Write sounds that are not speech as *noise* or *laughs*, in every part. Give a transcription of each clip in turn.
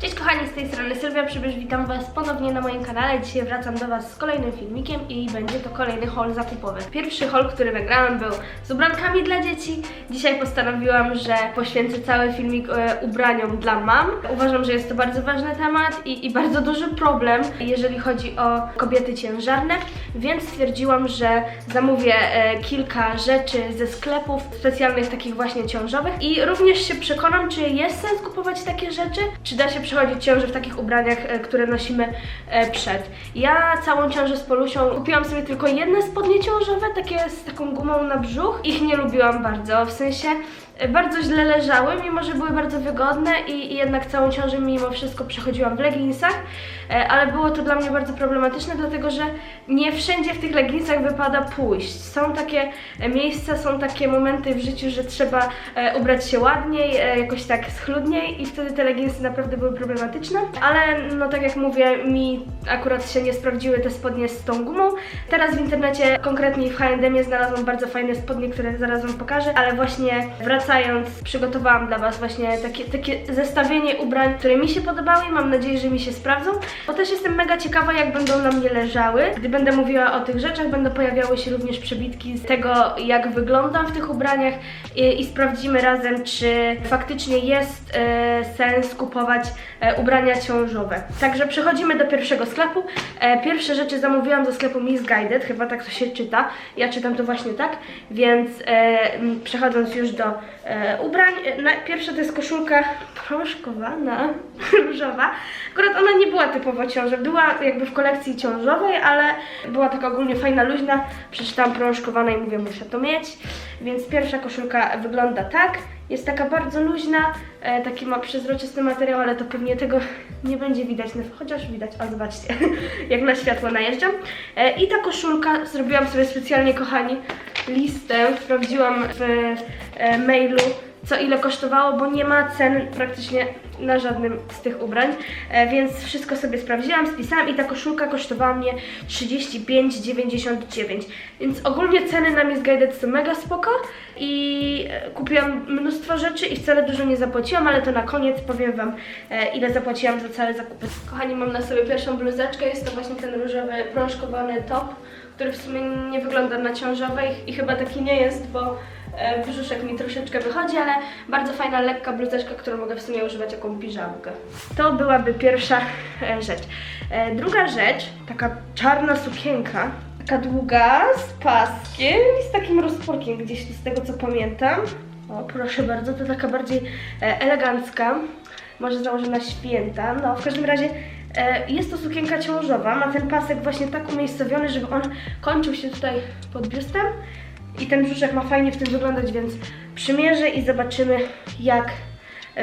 Cześć kochani, z tej strony Sylwia Przybysz, witam Was ponownie na moim kanale. Dzisiaj wracam do Was z kolejnym filmikiem i będzie to kolejny haul zakupowy. Pierwszy haul, który nagrałam był z ubrankami dla dzieci. Dzisiaj postanowiłam, że poświęcę cały filmik e, ubraniom dla mam. Uważam, że jest to bardzo ważny temat i, i bardzo duży problem, jeżeli chodzi o kobiety ciężarne, więc stwierdziłam, że zamówię e, kilka rzeczy ze sklepów specjalnych takich właśnie ciążowych i również się przekonam, czy jest sens kupować takie rzeczy, czy da się przechodzić ciążę w takich ubraniach, e, które nosimy e, przed. Ja całą ciążę z Polusią kupiłam sobie tylko jedne spodnie ciążowe, takie z taką gumą na brzuch. Ich nie lubiłam bardzo, w sensie bardzo źle leżały, mimo że były bardzo wygodne i, i jednak całą ciążę mimo wszystko przechodziłam w leginsach, e, ale było to dla mnie bardzo problematyczne, dlatego że nie wszędzie w tych leginsach wypada pójść. Są takie e, miejsca, są takie momenty w życiu, że trzeba e, ubrać się ładniej, e, jakoś tak schludniej i wtedy te leginsy naprawdę były problematyczne, ale no tak jak mówię, mi akurat się nie sprawdziły te spodnie z tą gumą. Teraz w internecie, konkretnie w H&M znalazłam bardzo fajne spodnie, które zaraz Wam pokażę, ale właśnie wracając, przygotowałam dla Was właśnie takie, takie zestawienie ubrań, które mi się podobały i mam nadzieję, że mi się sprawdzą, bo też jestem mega ciekawa, jak będą na mnie leżały. Gdy będę mówiła o tych rzeczach, będą pojawiały się również przebitki z tego, jak wyglądam w tych ubraniach i, i sprawdzimy razem, czy faktycznie jest e, sens kupować e, ubrania ciążowe. Także przechodzimy do pierwszego sklepu. E, pierwsze rzeczy zamówiłam do sklepu Miss Guided, chyba tak to się czyta. Ja czytam to właśnie tak, więc e, przechodząc już do e, ubrań, e, pierwsza to jest koszulka proszkowana, *laughs* różowa. Akurat ona nie była typowo ciąża, była jakby w kolekcji ciążowej, ale była taka ogólnie fajna, luźna. Przeczytałam prążkowana i mówię, muszę to mieć. Więc pierwsza koszulka wygląda tak. Jest taka bardzo luźna, e, taki ma przezroczysty materiał, ale to pewnie tego nie będzie widać, no, chociaż widać, o zobaczcie, *laughs* jak na światło najeżdżam. E, I ta koszulka, zrobiłam sobie specjalnie, kochani, listę, sprawdziłam w e, mailu, co ile kosztowało, bo nie ma cen praktycznie na żadnym z tych ubrań, e, więc wszystko sobie sprawdziłam, spisałam i ta koszulka kosztowała mnie 35,99, więc ogólnie ceny na Miss Guided są mega spoko i e, kupiłam mnóstwo rzeczy i wcale dużo nie zapłaciłam, ale to na koniec powiem Wam e, ile zapłaciłam za całe zakupy. Kochani, mam na sobie pierwszą bluzeczkę, jest to właśnie ten różowy prążkowany top, który w sumie nie wygląda na ciążowej i chyba taki nie jest, bo brzuszek mi troszeczkę wychodzi, ale bardzo fajna, lekka bluzeczka, którą mogę w sumie używać jako piżamkę. To byłaby pierwsza e, rzecz. E, druga rzecz, taka czarna sukienka, taka długa, z paskiem i z takim rozporkiem gdzieś z tego co pamiętam. O, proszę bardzo, to taka bardziej e, elegancka, może założę na święta. No, w każdym razie e, jest to sukienka ciążowa, ma ten pasek właśnie tak umiejscowiony, żeby on kończył się tutaj pod biustem i ten brzuszek ma fajnie w tym wyglądać, więc przymierzę i zobaczymy jak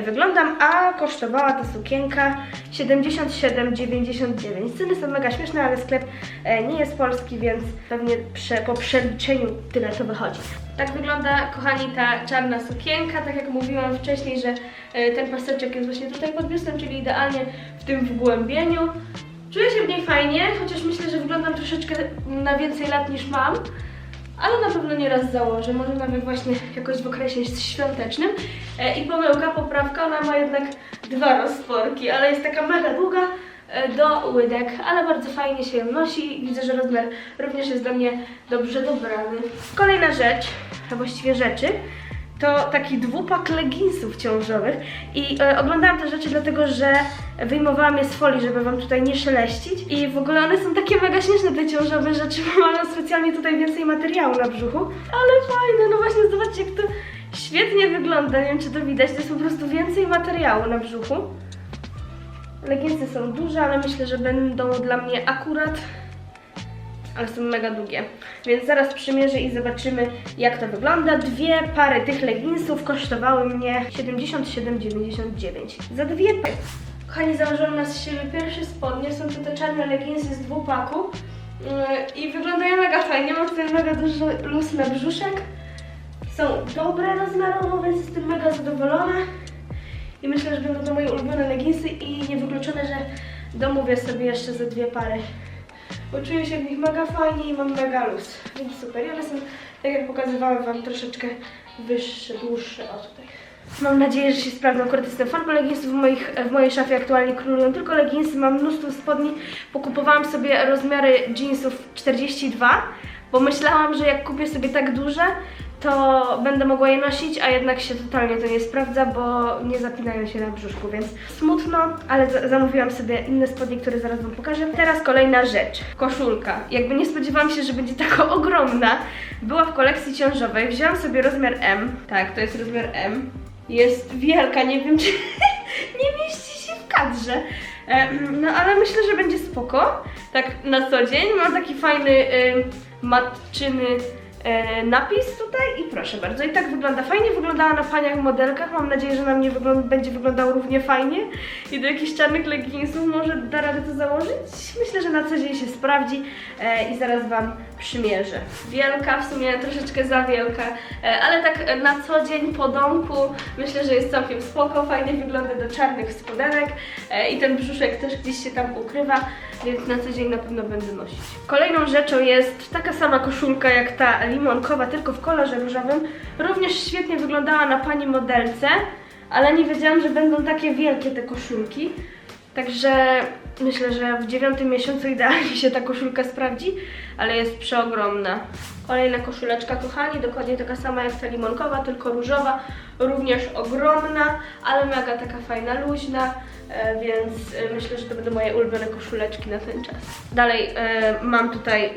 wyglądam, a kosztowała ta sukienka 77,99. Ceny są mega śmieszne, ale sklep e, nie jest polski, więc pewnie prze, po przeliczeniu tyle to wychodzi. Tak wygląda, kochani, ta czarna sukienka. Tak jak mówiłam wcześniej, że e, ten paseczek jest właśnie tutaj pod biustem, czyli idealnie w tym wgłębieniu. Czuję się w niej fajnie, chociaż myślę, że wyglądam troszeczkę na więcej lat niż mam. Ale na pewno nie raz założę, może nawet właśnie jakoś w okresie świątecznym. E, I pomyłka, poprawka, ona ma jednak dwa rozporki, ale jest taka mega długa e, do łydek, ale bardzo fajnie się ją nosi widzę, że rozmiar również jest dla mnie dobrze dobrany. Kolejna rzecz, a właściwie rzeczy, to taki dwupak leginsów ciążowych. I e, oglądałam te rzeczy dlatego, że wyjmowałam je z folii, żeby wam tutaj nie szeleścić. I w ogóle one są takie mega śmieszne te ciążowe rzeczy, mają specjalnie tutaj więcej materiału na brzuchu, ale fajne, no właśnie zobaczcie jak to świetnie wygląda, nie wiem czy to widać, to jest po prostu więcej materiału na brzuchu. Leginsy są duże, ale myślę, że będą dla mnie akurat ale są mega długie. Więc zaraz przymierzę i zobaczymy jak to wygląda. Dwie pary tych leginsów kosztowały mnie 77,99. Za dwie pary. Kochani, założyłam na siebie pierwsze spodnie. Są to te czarne leginsy z dwupaku. Yy, I wyglądają mega fajnie. Mam tutaj mega duży luz na brzuszek. Są dobre rozmiarowo, więc jestem mega zadowolona. I myślę, że będą to moje ulubione leginsy i niewykluczone, że domówię sobie jeszcze ze dwie pary bo czuję się w nich mega fajnie i mam mega luz, więc super. I one są, tak jak pokazywałam Wam, troszeczkę wyższe, dłuższe, o tutaj. Mam nadzieję, że się sprawdzą. Akurat jestem fanką leginsów. W, moich, w mojej szafie aktualnie królują tylko leginsy. Mam mnóstwo spodni. Pokupowałam sobie rozmiary jeansów 42, bo myślałam, że jak kupię sobie tak duże, to będę mogła je nosić, a jednak się totalnie to nie sprawdza, bo nie zapinają się na brzuszku, więc smutno, ale za- zamówiłam sobie inne spodnie, które zaraz Wam pokażę. Teraz kolejna rzecz, koszulka. Jakby nie spodziewałam się, że będzie taka *laughs* ogromna. Była w kolekcji ciążowej, wzięłam sobie rozmiar M, tak, to jest rozmiar M. Jest wielka, nie wiem *laughs* czy nie mieści się w kadrze. E, No ale myślę, że będzie spoko. Tak na co dzień. Mam taki fajny y, matczyny napis tutaj i proszę bardzo. I tak wygląda. Fajnie wyglądała na paniach modelkach. Mam nadzieję, że na mnie wygląda, będzie wyglądał równie fajnie. I do jakichś czarnych leginsów może da radę to założyć. Myślę, że na co dzień się sprawdzi e, i zaraz Wam przymierzę. Wielka, w sumie troszeczkę za wielka, e, ale tak e, na co dzień po domku myślę, że jest całkiem spoko. Fajnie wygląda do czarnych spodenek e, i ten brzuszek też gdzieś się tam ukrywa, więc na co dzień na pewno będę nosić. Kolejną rzeczą jest taka sama koszulka jak ta limonkowa, tylko w kolorze różowym. Również świetnie wyglądała na pani modelce, ale nie wiedziałam, że będą takie wielkie te koszulki. Także myślę, że w dziewiątym miesiącu idealnie się ta koszulka sprawdzi, ale jest przeogromna. Kolejna koszuleczka, kochani, dokładnie taka sama jak ta limonkowa, tylko różowa, również ogromna, ale mega taka fajna, luźna, e, więc e, myślę, że to będą moje ulubione koszuleczki na ten czas. Dalej e, mam tutaj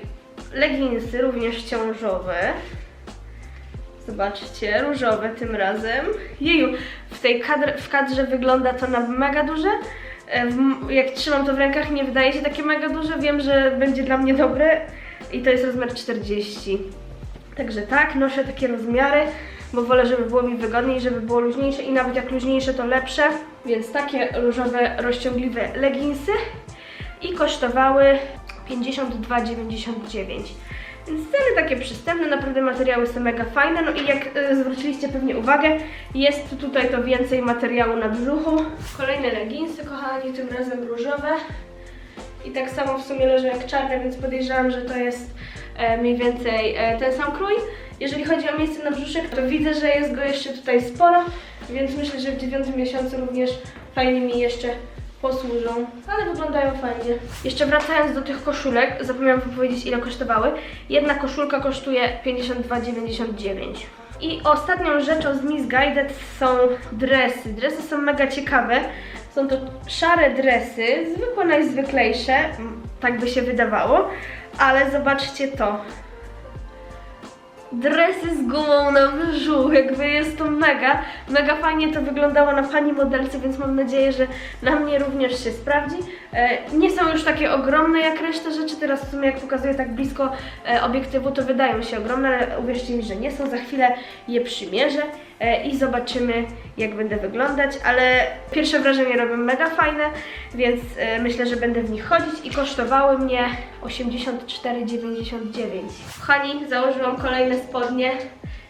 leginsy, również ciążowe. Zobaczcie, różowe tym razem. Jeju, w tej kadr, w kadrze wygląda to na mega duże. E, Jak trzymam to w rękach nie wydaje się takie mega duże. Wiem, że będzie dla mnie dobre i to jest rozmiar 40. Także tak, noszę takie rozmiary, bo wolę, żeby było mi wygodniej, żeby było luźniejsze i nawet jak luźniejsze to lepsze. Więc takie różowe, rozciągliwe leginsy i kosztowały 52,99. Więc ceny takie przystępne, naprawdę materiały są mega fajne. No i jak y, zwróciliście pewnie uwagę, jest tutaj to więcej materiału na brzuchu. Kolejne leginsy, kochani, tym razem różowe. I tak samo w sumie leżą jak czarne, więc podejrzewam, że to jest e, mniej więcej e, ten sam krój. Jeżeli chodzi o miejsce na brzuszek, to widzę, że jest go jeszcze tutaj sporo, więc myślę, że w dziewiątym miesiącu również fajnie mi jeszcze posłużą, ale wyglądają fajnie. Jeszcze wracając do tych koszulek, zapomniałam wam powiedzieć ile kosztowały. Jedna koszulka kosztuje 52,99. I ostatnią rzeczą z Miss Guided są dresy. Dresy są mega ciekawe. Są to szare dresy, zwykłe, najzwyklejsze, tak by się wydawało, ale zobaczcie to. Dresy z gumą na brzuch, jakby jest to mega, mega fajnie to wyglądało na pani modelce, więc mam nadzieję, że na mnie również się sprawdzi. E, nie są już takie ogromne jak reszta rzeczy, teraz w sumie jak pokazuję tak blisko e, obiektywu, to wydają się ogromne, ale uwierzcie mi, że nie są. Za chwilę je przymierzę e, i zobaczymy jak będę wyglądać, ale pierwsze wrażenie robią mega fajne, więc myślę, że będę w nich chodzić i kosztowały mnie 84,99. Kochani, założyłam kolejne spodnie.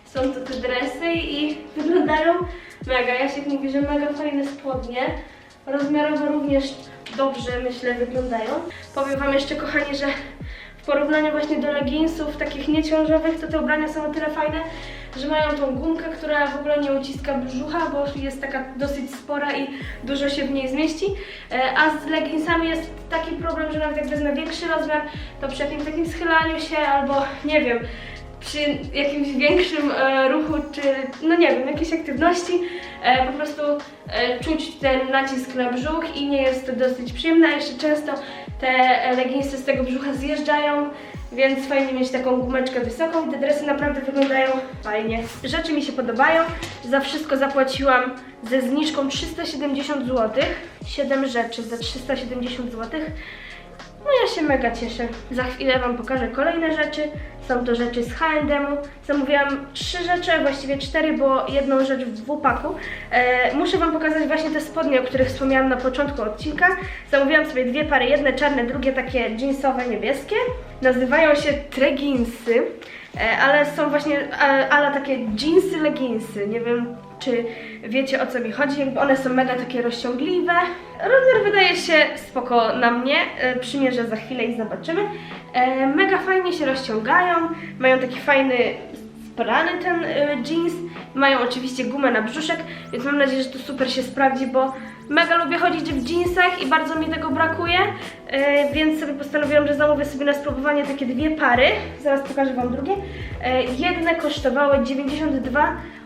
Są to te dresy i wyglądają mega. Jasiek mówi, że mega fajne spodnie. Rozmiarowo również dobrze, myślę, wyglądają. Powiem Wam jeszcze, kochani, że w porównaniu właśnie do leginsów takich nieciążowych, to te ubrania są o tyle fajne, że mają tą gumkę, która w ogóle nie uciska brzucha, bo jest taka dosyć spora i dużo się w niej zmieści. E, A z leginsami jest taki problem, że nawet jak wezmę większy rozmiar, to przy jakimś takim schylaniu się albo nie wiem, przy jakimś większym e, ruchu, czy no nie wiem, jakiejś aktywności, e, po prostu e, czuć ten nacisk na brzuch i nie jest to dosyć przyjemne, a jeszcze często te e, leginsy z tego brzucha zjeżdżają, więc fajnie mieć taką gumeczkę wysoką. Te dresy naprawdę wyglądają fajnie. Rzeczy mi się podobają. Za wszystko zapłaciłam ze zniżką 370 zł. 7 rzeczy za 370 zł. Ja się mega cieszę. Za chwilę Wam pokażę kolejne rzeczy. Są to rzeczy z H&M-u. Zamówiłam trzy rzeczy, a właściwie cztery, bo jedną rzecz w dwupaku. E, muszę Wam pokazać właśnie te spodnie, o których wspomniałam na początku odcinka. Zamówiłam sobie dwie pary, jedne czarne, drugie takie jeansowe, niebieskie. Nazywają się treginsy, e, ale są właśnie e, ale takie jeansy, leginsy. Nie wiem, czy wiecie o co mi chodzi, jakby one są mega takie rozciągliwe. Rozmiar wydaje się spoko na mnie, e, przymierzę za chwilę i zobaczymy. E, mega fajnie się rozciągają, mają taki fajny sprany ten e, jeans Mają oczywiście gumę na brzuszek, więc mam nadzieję, że to super się sprawdzi, bo mega lubię chodzić w jeansach i bardzo mi tego brakuje, więc sobie postanowiłam, że zamówię sobie na spróbowanie takie dwie pary. Zaraz pokażę Wam drugie. Jedne kosztowały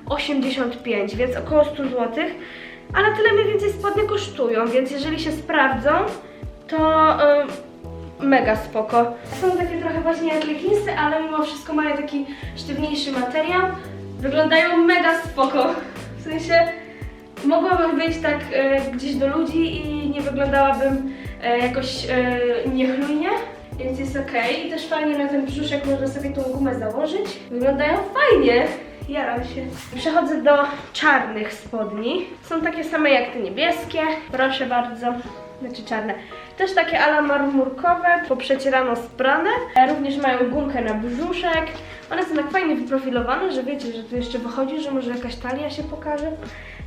92,85, więc około 100 zł, ale tyle mniej więcej spodnie kosztują, więc jeżeli się sprawdzą, to e, mega spoko. Są takie trochę właśnie jak leginsy, ale mimo wszystko mają taki sztywniejszy materiał. Wyglądają mega spoko. W sensie mogłabym wyjść tak e, gdzieś do ludzi i nie wyglądałabym e, jakoś e, niechlujnie, więc jest ok. I też fajnie na ten brzuszek można sobie tą gumę założyć. Wyglądają fajnie. Jaram się. Przechodzę do czarnych spodni. Są takie same jak te niebieskie. Proszę bardzo. Znaczy czarne. Też takie ala marmurkowe, poprzecierano sprane. E, Również mają gumkę na brzuszek. One są tak fajnie wyprofilowane, że wiecie, że tu jeszcze wychodzi, że może jakaś talia się pokaże.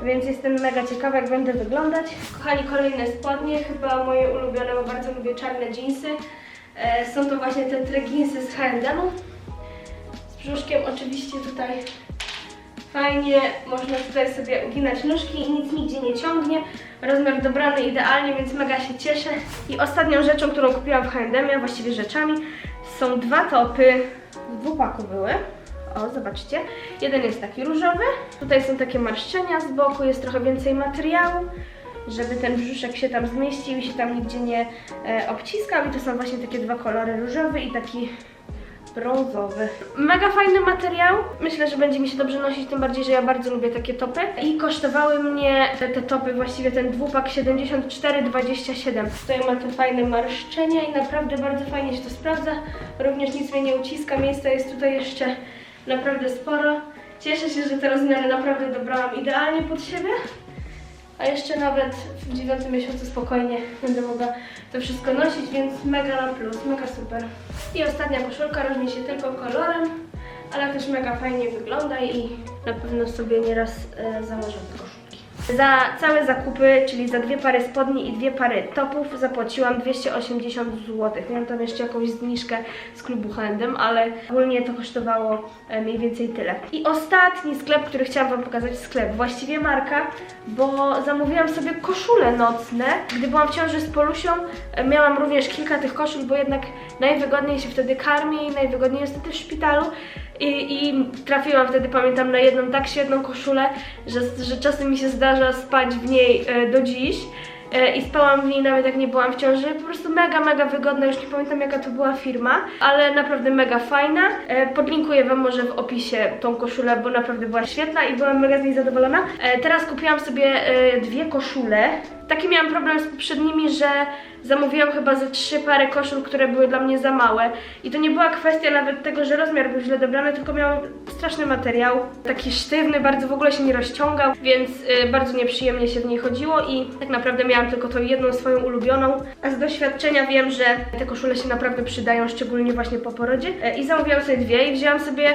Więc jestem mega ciekawa, jak będę wyglądać. Kochani, kolejne spodnie, chyba moje ulubione, bo bardzo lubię czarne jeansy. E, Są to właśnie te treginsy z H&M-u. Z brzuszkiem oczywiście tutaj Fajnie, można tutaj sobie uginać nóżki i nic nigdzie nie ciągnie. Rozmiar dobrany idealnie, więc mega się cieszę. I ostatnią rzeczą, którą kupiłam w H&M, właściwie rzeczami, są dwa topy. W dwupaku były. O, zobaczcie. Jeden jest taki różowy. Tutaj są takie marszczenia z boku, jest trochę więcej materiału, żeby ten brzuszek się tam zmieścił i się tam nigdzie nie e, obciskał. I to są właśnie takie dwa kolory, różowy i taki brązowy. Mega fajny materiał. Myślę, że będzie mi się dobrze nosić, tym bardziej, że ja bardzo lubię takie topy. I kosztowały mnie te, te topy, właściwie ten dwupak 74,27. Tutaj ma te fajne marszczenia i naprawdę bardzo fajnie się to sprawdza. Również nic mnie nie uciska, miejsca jest tutaj jeszcze naprawdę sporo. Cieszę się, że te rozmiary naprawdę dobrałam idealnie pod siebie. A jeszcze nawet w dziewiątym miesiącu spokojnie będę mogła to wszystko nosić, więc mega na plus, mega super. I ostatnia koszulka różni się tylko kolorem, ale też mega fajnie wygląda i na pewno sobie nieraz e, założę. Za całe zakupy, czyli za dwie pary spodni i dwie pary topów zapłaciłam 280 zł. Miałam tam jeszcze jakąś zniżkę z klubu H&M, ale ogólnie to kosztowało e, mniej więcej tyle. I ostatni sklep, który chciałam Wam pokazać, sklep, właściwie marka, bo zamówiłam sobie koszule nocne. Gdy byłam w ciąży z Polusią, e, miałam również kilka tych koszul, bo jednak najwygodniej się wtedy karmi, najwygodniej jest wtedy w szpitalu. I, I trafiłam wtedy, pamiętam, na jedną tak świetną koszulę, że, że czasem mi się zdarza spać w niej e, do dziś. E, I spałam w niej nawet jak nie byłam w ciąży. Po prostu mega, mega wygodna. Już nie pamiętam jaka to była firma, ale naprawdę mega fajna. E, podlinkuję Wam może w opisie tą koszulę, bo naprawdę była świetna i byłam mega z niej zadowolona. Teraz kupiłam sobie dwie koszule. Taki miałam problem z poprzednimi, że zamówiłam chyba ze trzy pary koszul, które były dla mnie za małe. I to nie była kwestia nawet tego, że rozmiar był źle dobrany, tylko miałam straszny materiał. Taki sztywny, bardzo w ogóle się nie rozciągał, więc y, bardzo nieprzyjemnie się w niej chodziło i tak naprawdę miałam tylko tą jedną swoją ulubioną. A z doświadczenia wiem, że te koszule się naprawdę przydają, szczególnie właśnie po porodzie. E, I zamówiłam sobie dwie i wzięłam sobie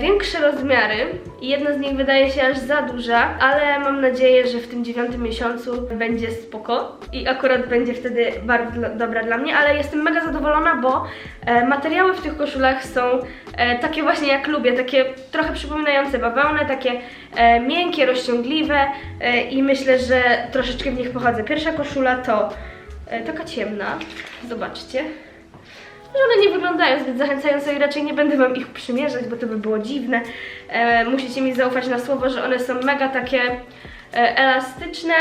większe rozmiary i jedna z nich wydaje się aż za duża, ale mam nadzieję, że w tym dziewiątym miesiącu będzie spoko i akurat będzie wtedy bardzo dobra dla mnie, ale jestem mega zadowolona, bo e, materiały w tych koszulach są e, takie właśnie jak lubię, takie trochę przypominające bawełnę, takie e, miękkie, rozciągliwe e, i myślę, że troszeczkę w nich pochodzę. Pierwsza koszula to e, taka ciemna, zobaczcie że one nie wyglądają zbyt zachęcająco i raczej nie będę Wam ich przymierzać, bo to by było dziwne. E, musicie mi zaufać na słowo, że one są mega takie e, elastyczne.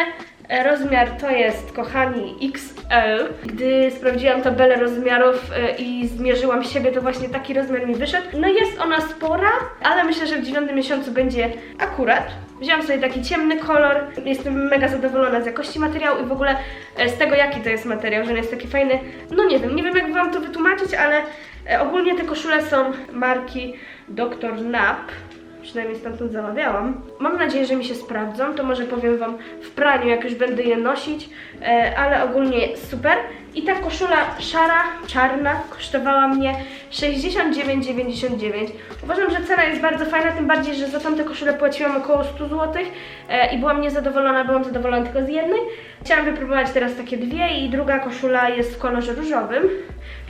E, rozmiar to jest, kochani, XL. Gdy sprawdziłam tabelę rozmiarów e, i zmierzyłam siebie, to właśnie taki rozmiar mi wyszedł. No jest ona spora, ale myślę, że w dziewiątym miesiącu będzie akurat. Wziąłam sobie taki ciemny kolor, jestem mega zadowolona z jakości materiału i w ogóle e, z tego jaki to jest materiał, że on jest taki fajny. No nie wiem, nie wiem jak wam to wytłumaczyć, ale e, ogólnie te koszule są marki Dr. Nap. Przynajmniej stamtąd zamawiałam. Mam nadzieję, że mi się sprawdzą. To może powiem Wam w praniu, jak już będę je nosić. E, ale ogólnie super. I ta koszula szara, czarna kosztowała mnie 69,99. Uważam, że cena jest bardzo fajna, tym bardziej, że za tamtę koszulę płaciłam około 100 zł e, i byłam niezadowolona, byłam zadowolona tylko z jednej. Chciałam wypróbować teraz takie dwie i druga koszula jest w kolorze różowym,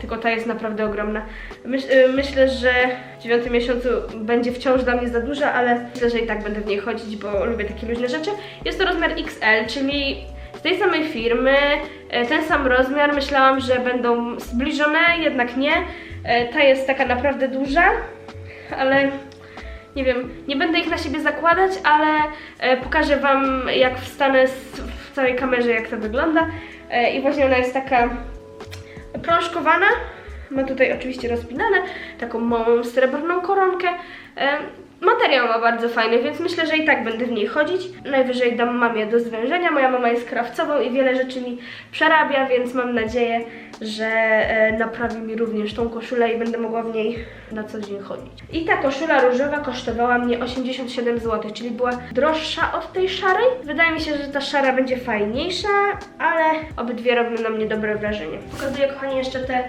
tylko ta jest naprawdę ogromna. E, myślę, że w dziewiątym miesiącu będzie wciąż dla mnie za duża, ale myślę, że i tak będę w niej chodzić, bo lubię takie luźne rzeczy. Jest to rozmiar XL, czyli z tej samej firmy, e, ten sam rozmiar. Myślałam, że będą zbliżone, jednak nie. E, Ta jest taka naprawdę duża, ale nie wiem, nie będę ich na siebie zakładać, ale e, pokażę Wam, jak wstanę w całej kamerze, jak to wygląda. I właśnie ona jest taka prążkowana. Ma tutaj oczywiście rozpinane, taką małą srebrną koronkę. Materiał ma bardzo fajny, więc myślę, że i tak będę w niej chodzić. Najwyżej dam mamie do zwężenia. Moja mama jest krawcową i wiele rzeczy mi przerabia, więc mam nadzieję, że e, naprawi mi również tą koszulę i będę mogła w niej na co dzień chodzić. I ta koszula różowa kosztowała mnie 87 zł, czyli była droższa od tej szarej. Wydaje mi się, że ta szara będzie fajniejsza, ale obydwie robią na mnie dobre wrażenie. Pokazuję, kochani, jeszcze te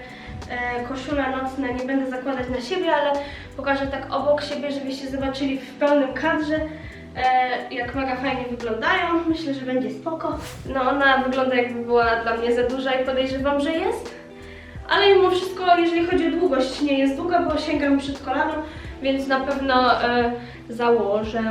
e, koszule nocne nie będę zakładać na siebie, ale pokażę tak obok siebie, żebyście zobaczyli w pełnym kadrze, e, jak mega fajnie wyglądają. Myślę, że będzie spoko. No ona wygląda jakby była dla mnie za duża i podejrzewam, że jest. Ale mimo wszystko, jeżeli chodzi o długość, nie jest długa, bo sięgam przed kolano, więc na pewno e, założę.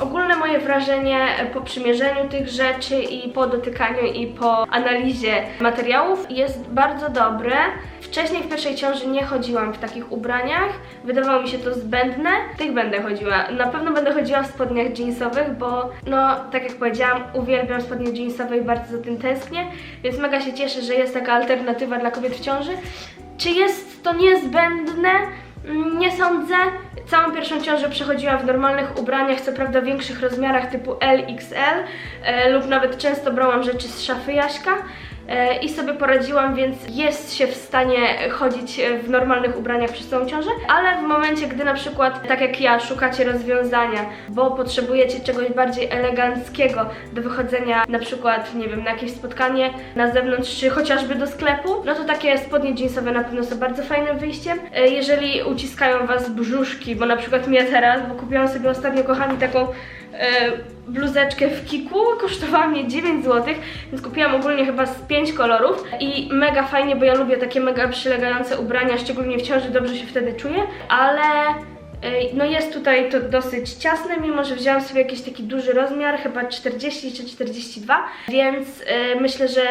Ogólne moje wrażenie e, po przymierzeniu tych rzeczy i po dotykaniu i po analizie materiałów jest bardzo dobre. Wcześniej w pierwszej ciąży nie chodziłam w takich ubraniach, wydawało mi się to zbędne. W tych będę chodziła. Na pewno będę chodziła w spodniach jeansowych, bo no, tak jak powiedziałam, uwielbiam spodnie jeansowe i bardzo za tym tęsknię, więc mega się cieszę, że jest taka alternatywa dla kobiet w ciąży. Czy jest to niezbędne? Nie sądzę. Całą pierwszą ciążę przechodziłam w normalnych ubraniach, co prawda w większych rozmiarach typu LXL e, lub nawet często brałam rzeczy z szafy Jaśka i sobie poradziłam, więc jest się w stanie chodzić e, w normalnych ubraniach przez całą ciążę, ale w momencie, gdy na przykład, tak jak ja, szukacie rozwiązania, bo potrzebujecie czegoś bardziej eleganckiego do wychodzenia na przykład, nie wiem, na jakieś spotkanie na zewnątrz, czy chociażby do sklepu, no to takie spodnie jeansowe na pewno są bardzo fajnym wyjściem. E, Jeżeli uciskają Was brzuszki, bo na przykład mnie teraz, bo kupiłam sobie ostatnio, kochani, taką e, bluzeczkę w Kiku, kosztowała mnie 9 zł, więc kupiłam ogólnie chyba z 5 kolorów. I mega fajnie, bo ja lubię takie mega przylegające ubrania, szczególnie w ciąży, dobrze się wtedy czuję, ale No jest tutaj to dosyć ciasne, mimo że wzięłam sobie jakiś taki duży rozmiar, chyba 40 czy 42, więc e, myślę, że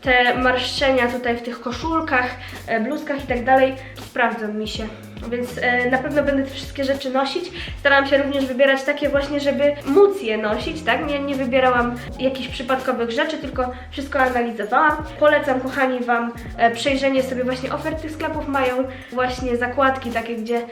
te marszczenia tutaj w tych koszulkach, e, bluzkach i tak dalej sprawdzą mi się. Więc e, na pewno będę te wszystkie rzeczy nosić. Starałam się również wybierać takie właśnie, żeby móc je nosić, tak? Nie, nie wybierałam jakichś przypadkowych rzeczy, tylko wszystko analizowałam. Polecam, kochani, Wam e, przejrzenie sobie właśnie ofert tych sklepów. Mają właśnie zakładki takie, gdzie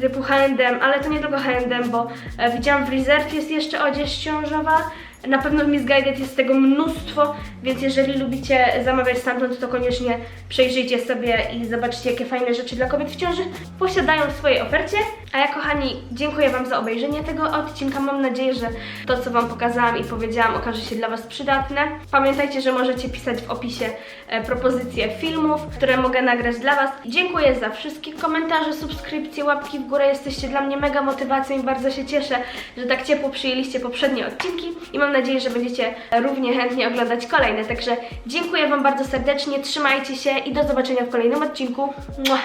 typu H&M, ale to nie tylko H&M, bo e, widziałam w Reserve jest jeszcze odzież ciążowa. Na pewno w Miss Guided jest tego mnóstwo, więc jeżeli lubicie zamawiać stamtąd, to koniecznie przejrzyjcie sobie i zobaczcie, jakie fajne rzeczy dla kobiet w ciąży posiadają w swojej ofercie. A ja, kochani, dziękuję Wam za obejrzenie tego odcinka. Mam nadzieję, że to, co Wam pokazałam i powiedziałam, okaże się dla Was przydatne. Pamiętajcie, że możecie pisać w opisie e, propozycje filmów, które mogę nagrać dla Was. Dziękuję za wszystkie komentarze, subskrypcje, łapki w górę. Jesteście dla mnie mega motywacją i bardzo się cieszę, że tak ciepło przyjęliście poprzednie odcinki i mam nadzieję, że będziecie równie chętnie oglądać kolejne. Także dziękuję Wam bardzo serdecznie, trzymajcie się i do zobaczenia w kolejnym odcinku. Mua.